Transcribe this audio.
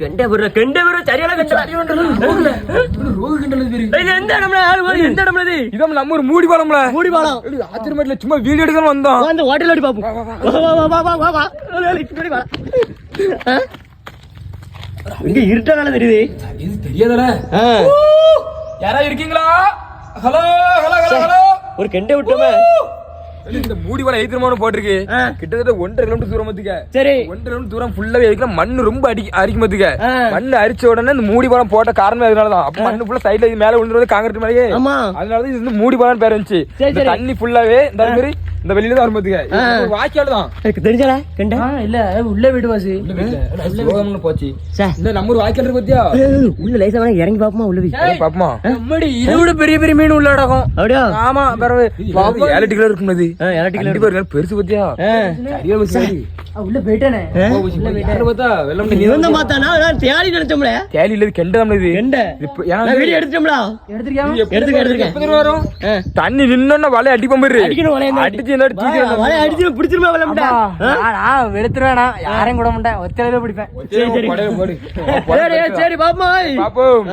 கெண்டை விடுற கெண்டை விடுற சரியான கெண்டை. எந்த இடம்ல? எந்த இடம்ல இது? இதான் நம்ம ஒரு மூடி பாலம்ல. மூடி பாலம். சும்மா வீடியோ எடுக்கணும் வந்தோம். அந்த ஹோட்டல் அடி பாப்போம். வா வா வா. வா வா வா பின்னாடி வா ஆ? இங்க இருட்டா வேலை தெரியுது. தெரியாதல. யாரா இருக்கீங்களா? ஹலோ ஹலோ ஹலோ ஒரு கெண்டை விட்டோமே. இந்த மூடி பாலம் எதிர்மான போட்டிருக்கு. கிட்டத்தட்ட ஒன்றரை கிலோமீட்டர் தூரம் பாத்துக்க. சரி. ஒன்றரை கிலோமீட்டர் தூரம் ஃபுல்லாவே எதுக்குன்னா மண்ணு ரொம்ப அடி அரிக்கும் பாத்துக்க. மண்ணு அரிச்ச உடனே இந்த மூடி பாலம் போட்ட காரணம் அதனாலதான். அப்ப மண்ணு ஃபுல்லா சைடுல இது மேல விழுந்துறது காங்கிரீட் மேலேயே. அதனாலதான் இது மூடி பாலம் பேர் சரி. தண்ணி ஃபுல்லாவே இந்த மாதிரி இந்த வெளியில தான் வரும் பாத்துக்க இது ஒரு வாய்க்கால் தான் எனக்கு தெரிஞ்சாடா? கெண்டை? இல்ல உள்ள வீடு வாசி சோகம்னு போச்சு. இந்த நம்ம ஒரு வாய்க்கால் இருக்கு பாத்தியா? உள்ள லைசா வேணா இறங்கி பாப்போமா உள்ள போய் பாப்பமா? நம்மடி இதை விட பெரிய பெரிய மீன் உள்ள அடக்கம் அப்படியா? ஆமா பிறகு ஏழு கிலோ இருக்கும் அது கண்டிப்பா இருக்கு பெருசு பாத்தியா? உள்ள பார்த்தா வெள்ளம் பார்த்தானா? நான் தேடி நினைச்சோம்ல கேலி இல்ல கெண்ட இது. கெண்டை. நான் வீடியோ எடுத்துட்டோம்ல. எடுத்திருக்கியா? இது எப்ப எடுத்துக்க, எடுத்துக்க. எப்ப தெரியுமா வரும். தண்ணி நின்னோன்னா வலை அடிப்போம் பாரு. அடிக்கணும் அடிச்சு இந்த வா, வலைய அடிச்சு பிடிச்சிருமா விளம்பட நான் வெளுத்துருவேனா? யாரையும் கூட மாட்டேன். ஒத்தையில பிடிப்பேன். சரி, சரி. பாப்போம்.